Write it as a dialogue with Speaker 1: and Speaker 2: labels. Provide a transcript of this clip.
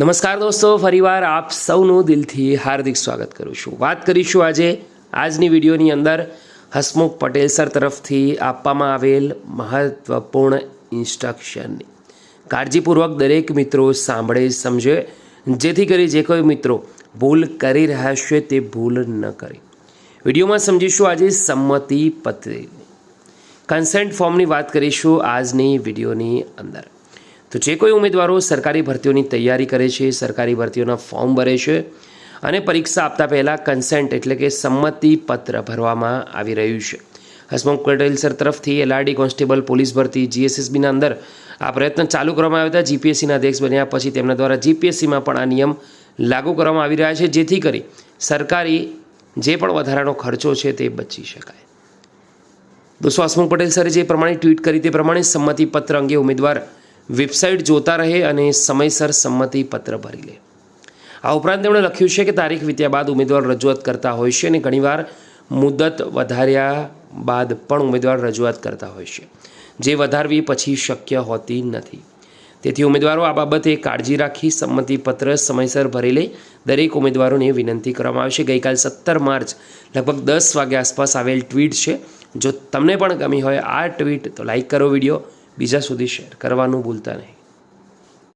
Speaker 1: નમસ્કાર દોસ્તો, ફરીવાર આપ સૌનું દિલથી હાર્દિક સ્વાગત કરું છું. વાત કરીશું આજે આજની વિડીયોની અંદર હસમુખ પટેલ સર તરફથી આપવામાં આવેલ મહત્વપૂર્ણ ઇન્સ્ટ્રક્શનની. કાળજીપૂર્વક દરેક મિત્રો સાંભળે, સમજે, જેથી કરી જે કોઈ મિત્રો ભૂલ કરી રહ્યા છે તે ભૂલ ન કરે. વિડીયોમાં સમજીશું આજે સંમતિ પત્ર કન્સેન્ટ ફોર્મની વાત કરીશું આજની વિડીયોની અંદર. તો જે કોઈ ઉમેદવારો સરકારી ભરતીઓની તૈયારી કરે છે, સરકારી ભરતીઓના ફોર્મ ભરે છે અને પરીક્ષા આપતા પહેલાં કન્સેન્ટ એટલે કે સંમતિ પત્ર ભરવામાં આવી રહ્યું છે. હસમુખ પટેલ સર તરફથી એલઆરડી કોન્સ્ટેબલ પોલીસ ભરતી જીએસએસબીના અંદર આ પ્રયત્ન ચાલુ કરવામાં આવ્યા હતા. જીપીએસસીના અધ્યક્ષ બન્યા પછી તેમના દ્વારા જીપીએસસીમાં પણ આ નિયમ લાગુ કરવામાં આવી રહ્યા છે, જેથી કરી સરકારી જે પણ વધારાનો ખર્ચો છે તે બચી શકાય. દોસ્તો, હસમુખ પટેલ સરે જે પ્રમાણે ટ્વીટ કરી તે પ્રમાણે સંમતિ પત્ર અંગે ઉમેદવાર વેબસાઇટ જોતા રહે અને સમયસર સંમતિ પત્ર ભરી લે. આ ઉપરાંત તેમણે લખ્યું છે કે તારીખ વીત્યા બાદ ઉમેદવાર રજૂઆત કરતા હોય છે અને ઘણીવાર મુદત વધાર્યા બાદ પણ ઉમેદવાર રજૂઆત કરતા હોય છે. જે વધારવી પછી શક્ય હોતી નથી. તેથી ઉમેદવારો આ બાબતે કાળજી રાખી સંમતિ પત્ર સમયસર ભરી લે. દરેક ઉમેદવારોને વિનંતી કરવામાં આવશે. ગઈકાલ સત્તર માર્ચ લગભગ દસ વાગ્યા આસપાસ આવેલ ટ્વીટ છે. જો તમને પણ ગમી હોય આ ટ્વીટ તો લાઈક કરો વીડિયો. બીજા સુધી શેર કરવાનું ભૂલતા નહીં.